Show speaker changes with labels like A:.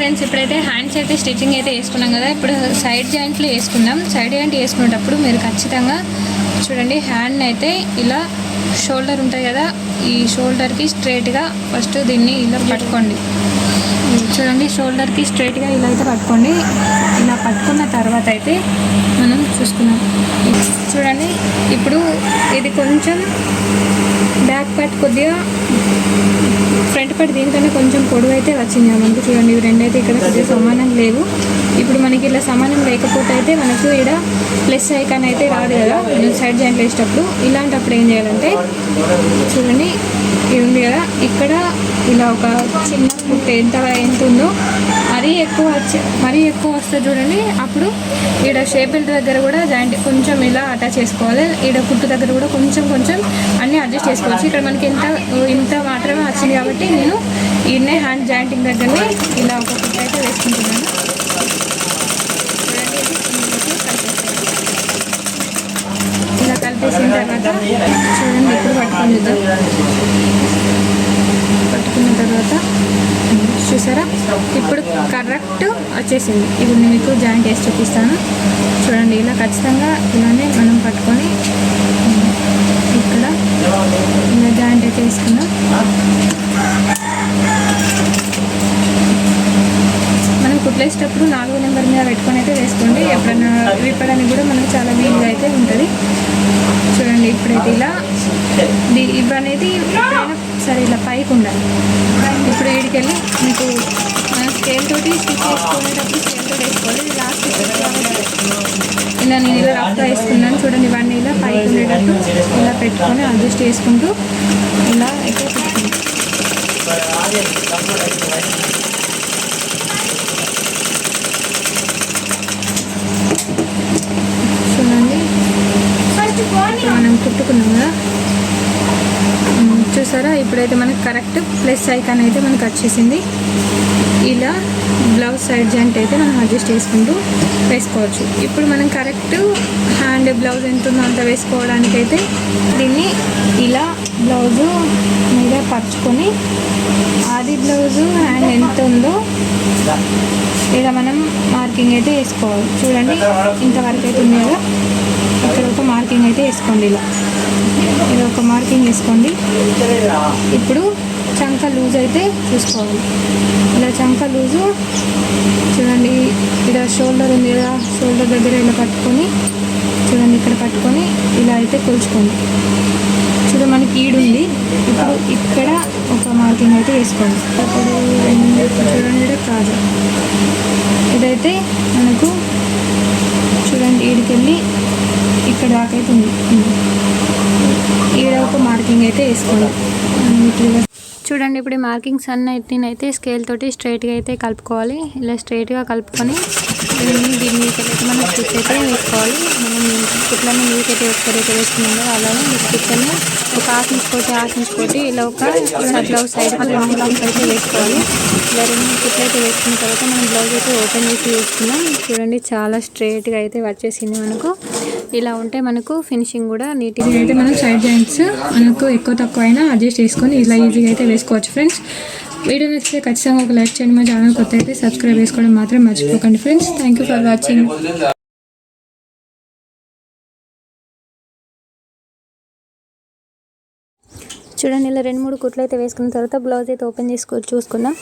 A: Friends ఇప్పుడైతే hands అయితే stitching అయితే వేసుకున్నాం కదా ఇప్పుడు సైడ్ జాయింట్లు వేసుకుందాం. సైడ్ జాయింట్ వేసుకునేటప్పుడు మీరు ఖచ్చితంగా చూడండి హ్యాండ్ అయితే ఇలా షోల్డర్ ఉంటుంది కదా ఈ షోల్డర్కి స్ట్రైట్గా ఫస్ట్ దీన్ని ఇలా పట్టుకోండి. చూడండి షోల్డర్కి స్ట్రైట్గా ఇలా అయితే పట్టుకోండి. ఇలా పట్టుకున్న తర్వాత అయితే మనం చూసుకున్నాం చూడండి ఇప్పుడు ఇది కొంచెం బ్యాక్ పార్ట్ కొద్దిగా ఫ్రంట్ పార్ట్ దీనికన్నా కొంచెం పొడవు అయితే వచ్చింది మనకు చూడండి ఇవి రెండు అయితే ఇక్కడ కొద్దిగా సమానం లేవు. ఇప్పుడు మనకి ఇలా సమానం లేకపోతే అయితే మనకు ఇక్కడ ప్లస్ ఐకాన్ అయితే రాదు కదా. సైడ్ జాయింట్ వేసేటప్పుడు ఇలాంటప్పుడు ఏం చేయాలంటే చూడండి ఇది ఉంది కదా. ఇక్కడ ఇలా ఒక చిన్న ముట్ట ఎంత ఎంత ఉందో ఎక్కువ వచ్చే మరీ ఎక్కువ వస్తే చూడండి అప్పుడు ఈడ షేపిల్ దగ్గర కూడా జాయింట్ కొంచెం ఇలా అటాచ్ చేసుకోవాలి. ఈడ కుట్టు దగ్గర కూడా కొంచెం కొంచెం అన్నీ అడ్జస్ట్ చేసుకోవచ్చు. ఇక్కడ మనకి ఇంత ఇంత మాత్రమే వచ్చింది కాబట్టి నేను ఈయనే హ్యాండ్ జాయింటింగ్ దగ్గరనే ఇలా ఒక కుట్టు అయితే వేసుకుంటున్నాను. ఇలా కలిపేసిన తర్వాత చూడండి ఇప్పుడు పట్టుకుని పట్టుకున్న తర్వాత చూసారా? ఇప్పుడు కరెక్ట్ వచ్చేసింది. ఇప్పుడు నేను మీకు జాయింట్ వేసి చూపిస్తాను. చూడండి ఇలా ఖచ్చితంగా ఇలానే మనం పట్టుకొని ఇక్కడ ఇలా జాయింట్ అయితే వేసుకుందాం మనం కుట్లేసేటప్పుడు నాలుగు నెంబర్ మీద పెట్టుకొని అయితే వేసుకోండి. ఎప్పుడైనా విప్పడానికి కూడా మనకు చాలా వీలుగా అయితే ఉంటుంది. చూడండి ఇప్పుడైతే ఇలా ఇవి అనేది సరే ఇలా పైకి ఉండాలి. వీడికెళ్ళి మీకు మన స్కేల్ తోటి స్టిచ్ చేసుకునేటప్పుడు స్కేల్ తోటి వేసుకోవాలి. ఇది లాస్ట్ ఇలా నేను ఇలా రఫ్గా వేసుకున్నాను. చూడండి ఇవన్నీ ఇలా పైకి ఉండేటట్టు ఇలా పెట్టుకొని అడ్జస్ట్ చేసుకుంటూ ఇలా పెట్టుకుంటాం చూడండి. మనం కుట్టుకున్నాం కదా. చూసారా? ఇప్పుడైతే మనకి కరెక్ట్ ప్లస్ ఐకాన్ అయితే మనకు వచ్చేసింది. ఇలా బ్లౌజ్ సైడ్ జాయింట్ అయితే మనం అడ్జస్ట్ చేసుకుంటూ వేసుకోవచ్చు. ఇప్పుడు మనం కరెక్ట్ హ్యాండ్ బ్లౌజ్ ఎంత ఉందో అంత వేసుకోవడానికి అయితే దీన్ని ఇలా బ్లౌజు మీద పరుచుకొని ఆది బ్లౌజు హ్యాండ్ ఎంత ఉందో ఇలా మనం మార్కింగ్ అయితే వేసుకోవాలి. చూడండి ఇంతవరకు అయితే ఉంది కదా? ఇక్కడ ఒక మార్కింగ్ అయితే వేసుకోండి ఇలా. ఇలా ఒక మార్కింగ్ వేసుకోండి. ఇప్పుడు చంక లూజ్ అయితే చూసుకోవాలి. ఇలా చంక లూజు చూడండి ఇలా షోల్డర్ ఉంది కదా షోల్డర్ దగ్గర ఇలా పట్టుకొని చూడండి ఇక్కడ పట్టుకొని ఇలా అయితే కొలుచుకోండి. చూడ మనకి ఈడుంది ఇప్పుడు ఇక్కడ ఒక మార్కింగ్ అయితే వేసుకోండి. ఇప్పుడు చూడండి ఇక్కడ కాదు. ఇదైతే మనకు చూడండి ఈడికెళ్ళి ఇక్కడ దాకైతే ఉంది. మార్కింగ్ అయితే వేసుకోవాలి. చూడండి ఇప్పుడు ఈ మార్కింగ్స్ అన్నిటిని అయితే స్కేల్ తోటి స్ట్రైట్గా అయితే కలుపుకోవాలి. ఇలా స్ట్రైట్గా కలుపుకొని దీన్ని దీని అయితే మనం స్టిచ్ అయితే వేసుకోవాలి. మనం కుట్లన్నీ మీదకైతే ఒకసారైతే వేసుకున్నాం కదా అలానే ఈ స్టిచ్ని ఒక హాఫ్ ఇంచ్ కోటి హాఫ్ ఇంచ్ కోటి ఇలా ఒక బ్లౌజ్ సైడ్ రెండు బ్లౌజ్ అయితే వేసుకోవాలి. ఇలా రెండు కుట్లు అయితే వేసుకున్న తర్వాత మనం బ్లౌజ్ అయితే ఓపెన్ చేసి వేసుకున్నాం చూడండి చాలా స్ట్రైట్గా అయితే వచ్చేసింది మనకు. ఇలా ఉంటే మనకు ఫినిషింగ్ కూడా నీట్గా అయితే మనం సైడ్ జాయింట్స్ మనకు ఎక్కువ తక్కువ అయినా అడ్జస్ట్ చేసుకొని ఇలా ఈజీగా అయితే వేసుకోవచ్చు ఫ్రెండ్స్ వీడియో నచ్చితే ఖచ్చితంగా ఒక లైక్ చేయండి. మా ఛానల్ కొత్త అయితే సబ్స్క్రైబ్ చేసుకోవడం మాత్రం మర్చిపోకండి friends thank you for watching చూడండి ఇలా రెండు మూడు కుట్లు అయితే వేసుకున్న తర్వాత బ్లౌజ్ అయితే ఓపెన్ చేసుకో చూసుకుందాం.